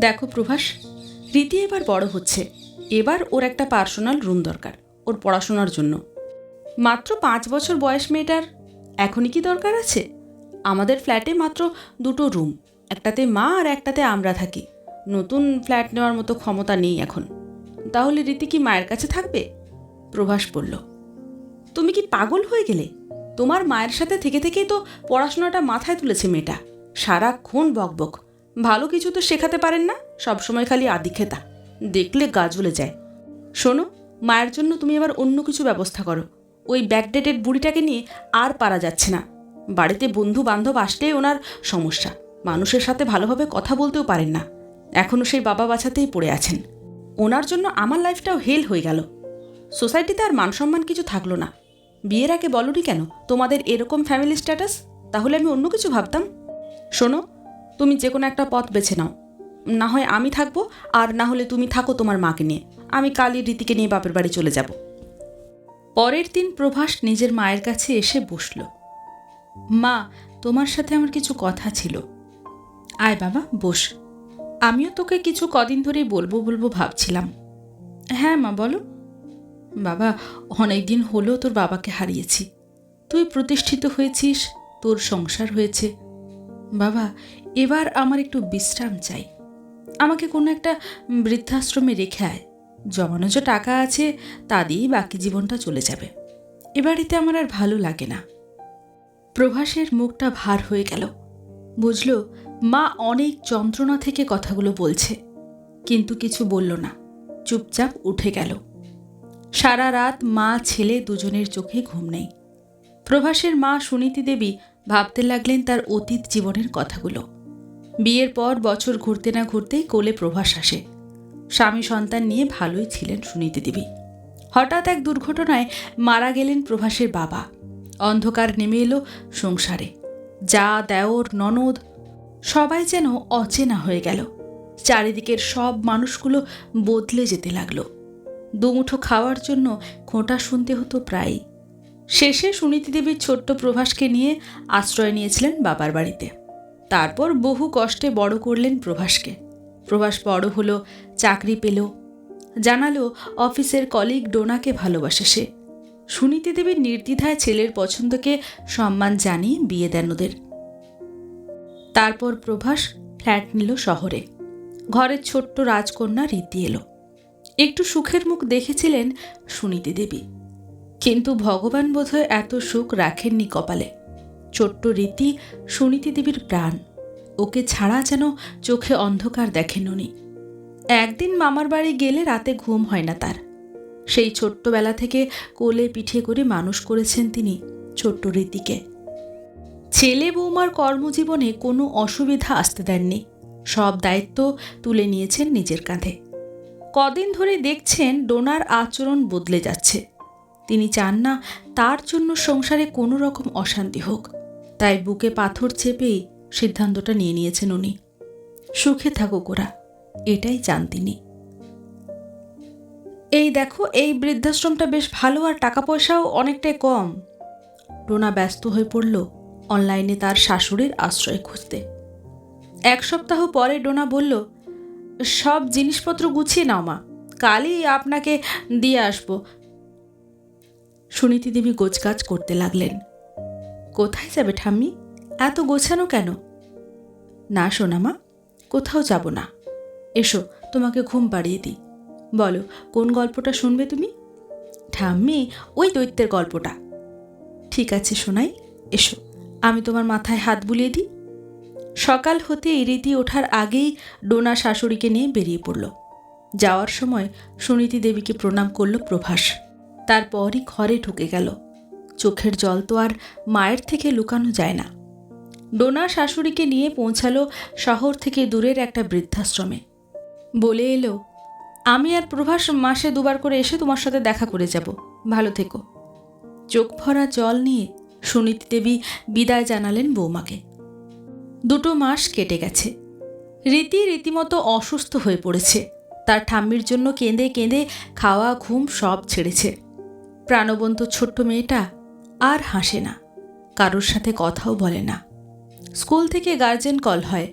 দেখো প্রভাস, রীতি এবার বড় হচ্ছে। এবার ওর একটা পার্সোনাল রুম দরকার, ওর পড়াশোনার জন্য। মাত্র পাঁচ বছর বয়স মেয়েটার এখনই কি দরকার আছে? আমাদের ফ্ল্যাটে মাত্র দুটো রুম একটাতে মা আর একটাতে আমরা থাকি। নতুন ফ্ল্যাট নেওয়ার মতো ক্ষমতা নেই এখন। তাহলে রীতি কি মায়ের কাছে থাকবে? প্রভাস বলল, তুমি কি পাগল হয়ে গেলে? তোমার মায়ের সাথে থেকে থেকেই তো পড়াশোনাটা মাথায় তুলেছে মেয়েটা। সারাক্ষণ বকবক। ভালো কিছু তো শেখাতে পারেন না, সবসময় খালি আদিক্ষেতা। দেখলে গা জ্বলে যায়। শোনো, মায়ের জন্য তুমি এবার অন্য কিছু ব্যবস্থা করো। ওই ব্যাকডেটেড বুড়িটাকে নিয়ে আর পারা যাচ্ছে না। বাড়িতে বন্ধু বান্ধব আসলেই ওনার সমস্যা। মানুষের সাথে ভালোভাবে কথা বলতেও পারেন না। এখনও সেই বাবা বাছাতেই পড়ে আছেন। ওনার জন্য আমার লাইফটাও হেল হয়ে গেল। সোসাইটিতে আর মানসম্মান কিছু থাকল না। বিয়ের আগে বলনি কেন? তোমাদের এরকম ফ্যামিলি স্ট্যাটাস তাহলে আমি অন্য কিছু ভাবতাম। শোনো তুমি যে কোনো একটা পথ বেছে নাও। না হয় আমি থাকব আর না হলে তুমি থাকো তোমার মাকে নিয়ে। আমি কালই রীতিকে নিয়ে বাপের বাড়ি চলে যাব। পরের দিন প্রভাস নিজের মায়ের কাছে এসে বসল। মা, তোমার সাথে আমার কিছু কথা ছিল। আয় বাবা, বস। আমিও তোকে কিছু কদিন ধরেই বলব বলব ভাবছিলাম। হ্যাঁ মা, বলো। বাবা অনেক দিন হলো তোর বাবাকে হারিয়েছি। তুই প্রতিষ্ঠিত হয়েছিস, তোর সংসার হয়েছে বাবা, এবার আমার একটু বিশ্রাম চাই। আমাকে কোনো একটা বৃদ্ধাশ্রমে রেখে আয়। জমানো যে টাকা আছে, তা দিয়েই বাকি জীবনটা চলে যাবে। এ বাড়িতে আমার আর ভালো লাগে না। প্রভাসের মুখটা ভার হয়ে গেল। বুঝল, মা অনেক যন্ত্রণা থেকে কথাগুলো বলছে। কিন্তু কিছু বলল না। চুপচাপ উঠে গেল। সারা রাত মা, ছেলে দুজনের চোখে ঘুম নেই। প্রভাসের মা, সুনীতি দেবী ভাবতে লাগলেন তার অতীত জীবনের কথাগুলো। বিয়ের পর বছর ঘুরতে না ঘুরতেই কোলে প্রভাস আসে। স্বামী সন্তান নিয়ে ভালোই ছিলেন সুনীতি দেবী। হঠাৎ এক দুর্ঘটনায় মারা গেলেন প্রভাসের বাবা। অন্ধকার নেমে এলো সংসারে। যা, দেওর, ননদ, সবাই যেন অচেনা হয়ে গেল। চারিদিকের সব মানুষগুলো বদলে যেতে লাগল। দুমুঠো খাওয়ার জন্য খোঁটা শুনতে হতো প্রায়ই। শেষে সুনীতি দেবীর ছোট্ট প্রভাসকে নিয়ে আশ্রয় নিয়েছিলেন বাবার বাড়িতে। তারপর বহু কষ্টে বড় করলেন প্রভাসকে। প্রভাস বড় হলো, চাকরি পেল, জানালো অফিসের কলিগ ডোনাকে ভালোবাসে সে। সুনীতি দেবীর নির্দ্বিধায় ছেলের পছন্দকে সম্মান জানিয়ে বিয়ে দেন ওদের। তারপর প্রভাস ফ্ল্যাট নিল শহরে। ঘরের ছোট্ট রাজকন্যা রীতি এলো। একটু সুখের মুখ দেখেছিলেন সুনীতি দেবী। কিন্তু ভগবান বোধহয় এত সুখ রাখেননি কপালে। ছোট্ট রীতি সুনীতি দেবীর প্রাণ। ওকে ছাড়া যেন চোখে অন্ধকার দেখেন উনি। একদিন মামার বাড়ি গেলে রাতে ঘুম হয় না তার। সেই ছোট্টবেলা থেকে কোলে পিঠে করে মানুষ করেছেন তিনি ছোট্ট রীতিকে। ছেলে বৌমার কর্মজীবনে কোনো অসুবিধা আসতে দেননি। সব দায়িত্ব তুলে নিয়েছেন নিজের কাঁধে। কদিন ধরে দেখছেন ডোনার আচরণ বদলে যাচ্ছে। তিনি চান না তার জন্য সংসারে কোনো রকম অশান্তি হোক। তাই বুকে পাথর চেপেই সিদ্ধান্তটা নিয়ে নিয়েছেন উনি। সুখে থাকুক ওরা, এটাই চান তিনি। এই দেখো, এই বৃদ্ধাশ্রমটা বেশ ভালো আর টাকা পয়সাও অনেকটাই কম। ডোনা ব্যস্ত হয়ে পড়ল অনলাইনে তার শাশুড়ির আশ্রয় খুঁজতে। এক সপ্তাহ পরে ডোনা বলল, সব জিনিসপত্র গুছিয়ে নাও মা, কালই আপনাকে দিয়ে আসব। সুনীতি দেবী গোছগাছ করতে লাগলেন। কোথায় যাবে ঠাম্মি? এত গোছানো কেন? না সোনা মা, কোথাও যাব না। এসো, তোমাকে ঘুম পাড়িয়ে দিই। বলো, কোন গল্পটা শুনবে তুমি? ঠাম্মি, ওই দৈত্যের গল্পটা। ঠিক আছে শোনাই এসো, আমি তোমার মাথায় হাত বুলিয়ে দিই। সকাল হতে রীতি ওঠার আগেই ডোনা শাশুড়িকে নিয়ে বেরিয়ে পড়ল। যাওয়ার সময় সুনীতি দেবীকে প্রণাম করল প্রভাস। তারপরই ঘরে ঢুকে গেল। চোখের জল তো আর মায়ের থেকে লুকানো যায় না। ডোনা শাশুড়িকে নিয়ে পৌঁছালো শহর থেকে দূরের একটা বৃদ্ধাশ্রমে। বলে এলো, আমি আর প্রভাস মাসে দুবার করে এসে তোমার সাথে দেখা করে যাব। ভালো থেকো। চোখ ভরা জল নিয়ে সুনীতি দেবী বিদায় জানালেন বৌমাকে। দুটো মাস কেটে গেছে। রীতি রীতিমতো অসুস্থ হয়ে পড়েছে। তার ঠাম্মির জন্য কেঁদে কেঁদে খাওয়া, ঘুম সব ছেড়েছে। প্রাণবন্ত ছোট্ট মেয়েটা আর হাসে না, কারোর সাথে কথাও বলে না। স্কুল থেকে গার্জেন কল হয়।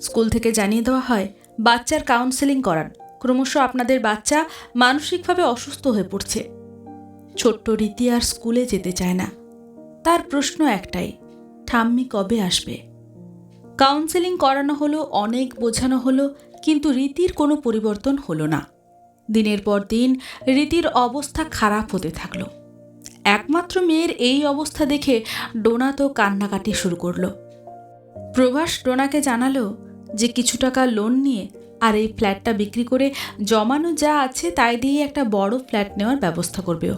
স্কুল থেকে জানিয়ে দেওয়া হয়, বাচ্চার কাউন্সেলিং করান। ক্রমশ আপনাদের বাচ্চা মানসিকভাবে অসুস্থ হয়ে পড়ছে। ছোট্ট রীতি আর স্কুলে যেতে চায় না। তার প্রশ্ন একটাই, ঠাম্মি কবে আসবে? কাউন্সেলিং করানো হলো, অনেক বোঝানো হলো, কিন্তু রীতির কোনো পরিবর্তন হলো না। দিনের পর দিন রীতির অবস্থা খারাপ হতে থাকল। একমাত্র মেয়ের এই অবস্থা দেখে ডোনা তো কান্নাকাটি শুরু করল। প্রভাস ডোনাকে জানালো যে কিছু টাকা লোন নিয়ে আর এই ফ্ল্যাটটা বিক্রি করে জমানো যা আছে তাই দিয়ে একটা বড় ফ্ল্যাট নেওয়ার ব্যবস্থা করবে ও।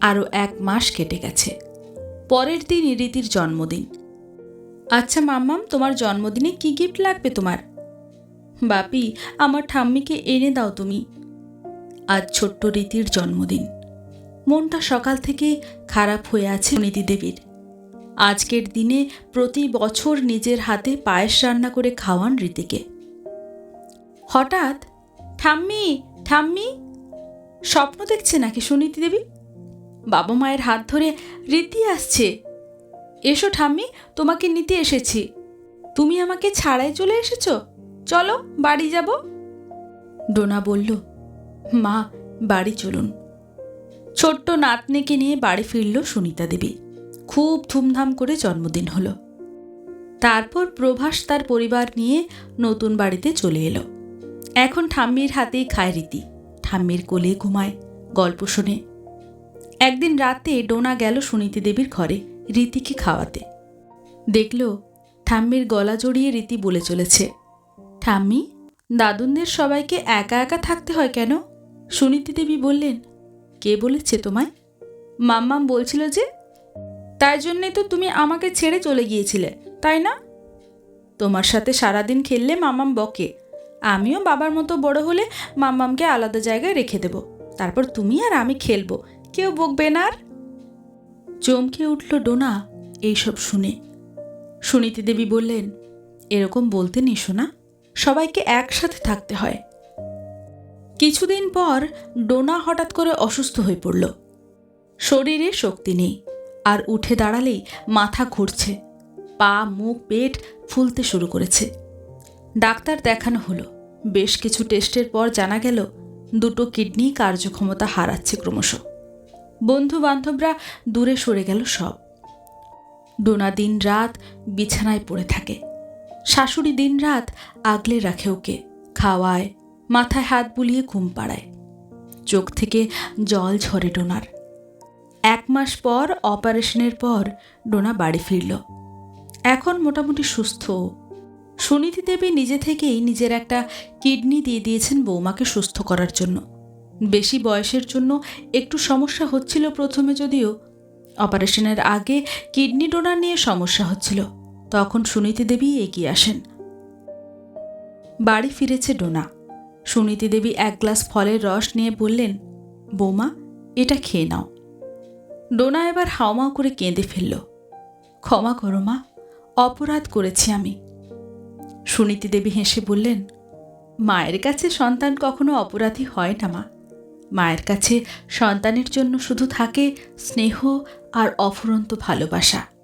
আরও এক মাস কেটে গেছে। পরের দিন রীতির জন্মদিন। আচ্ছা মাম্মাম, তোমার জন্মদিনে কি গিফট লাগবে তোমার? বাপি, আমার ঠাম্মিকে এনে দাও তুমি। আজ ছোট্ট রীতির জন্মদিন। মনটা সকাল থেকে খারাপ হয়ে আছে নীতি দেবীর। আজকের দিনে প্রতি বছর নিজের হাতে পায়েস রান্না করে খাওয়ান রীতিকে। হঠাৎ, ঠাম্মি ঠাম্মি, স্বপ্ন দেখছে নাকি সুনীতি দেবী? বাবা মায়ের হাত ধরে, রীতি আসছে। এসো ঠাম্মি, তোমাকে নিতে এসেছি। তুমি আমাকে ছাড়াই চলে এসেছ? চলো, বাড়ি যাব? ডোনা বলল মা, বাড়ি চলুন। ছোট্ট নাতনিকে নিয়ে বাড়ি ফিরল সুনিতা দেবী। খুব ধুমধাম করে জন্মদিন হলো। তারপর প্রভাস তার পরিবার নিয়ে নতুন বাড়িতে চলে এলো। এখন ঠাম্মির হাতেই খায় রীতি। ঠাম্মির কোলে ঘুমায়, গল্প শোনে। একদিন রাতে ডোনা গেল সুনীতি দেবীর ঘরে রীতিকে খাওয়াতে। দেখল, ঠাম্মির গলা জড়িয়ে রীতি বলে চলেছে। ঠাম্মি, দাদুনদের সবাইকে একা একা থাকতে হয় কেন? সুনীতি দেবী বললেন, কে বলেছে তোমায়? মাম্মাম বলছিল যে, তাই জন্যই তো তুমি আমাকে ছেড়ে চলে গিয়েছিলে, তাই না? তোমার সাথে সারাদিন খেললে মামাম বকে, আমিও বাবার মতো বড় হলে মাম্মামকে আলাদা জায়গায় রেখে দেব, তারপর তুমি আর আমি খেলব, কেউ বকবে না আর? চমকে উঠল ডোনা এইসব শুনে। সুনীতি দেবী বললেন, এরকম বলতে নিশো না, সবাইকে একসাথে থাকতে হয় কিছুদিন পর ডোনা হঠাৎ করে অসুস্থ হয়ে পড়ল। শরীরে শক্তি নেই, আর উঠে দাঁড়ালেই মাথা ঘুরছে, পা, মুখ, পেট ফুলতে শুরু করেছে। ডাক্তার দেখানো হলো। বেশ কিছু টেস্টের পর জানা গেল, দুটো কিডনি কার্যক্ষমতা হারাচ্ছে ক্রমশ। বন্ধু বান্ধবরা দূরে সরে গেল সব। ডোনা দিন রাত বিছানায় পড়ে থাকে। শাশুড়ি দিন রাত আগলে রাখে ওকে, খাওয়ায় মাথায় হাত বুলিয়ে ঘুম পাড়ায়। চোখ থেকে জল ঝরে ডোনার। এক মাস পর অপারেশনের পর ডোনা বাড়ি ফিরল। এখন মোটামুটি সুস্থ। সুনীতি দেবী নিজে থেকেই নিজের একটা কিডনি দিয়ে দিয়েছেন বৌমাকে সুস্থ করার জন্য। বেশি বয়সের জন্য একটু সমস্যা হচ্ছিল প্রথমে যদিও। অপারেশনের আগে কিডনি ডোনার নিয়ে সমস্যা হচ্ছিল। তখন সুনীতি দেবী এগিয়ে আসেন। বাড়ি ফিরেছে ডোনা। সুনীতি দেবী এক গ্লাস ফলের রস নিয়ে বললেন, বৌমা, এটা খেয়ে নাও। ডোনা এবার হাওমাও করে কেঁদে ফেলল। ক্ষমা করো মা, অপরাধ করেছি আমি। সুনীতি দেবী হেসে বললেন, মায়ের কাছে সন্তান কখনো অপরাধী হয় না মা। মায়ের কাছে সন্তানের জন্য শুধু থাকে স্নেহ আর অফুরন্ত ভালোবাসা।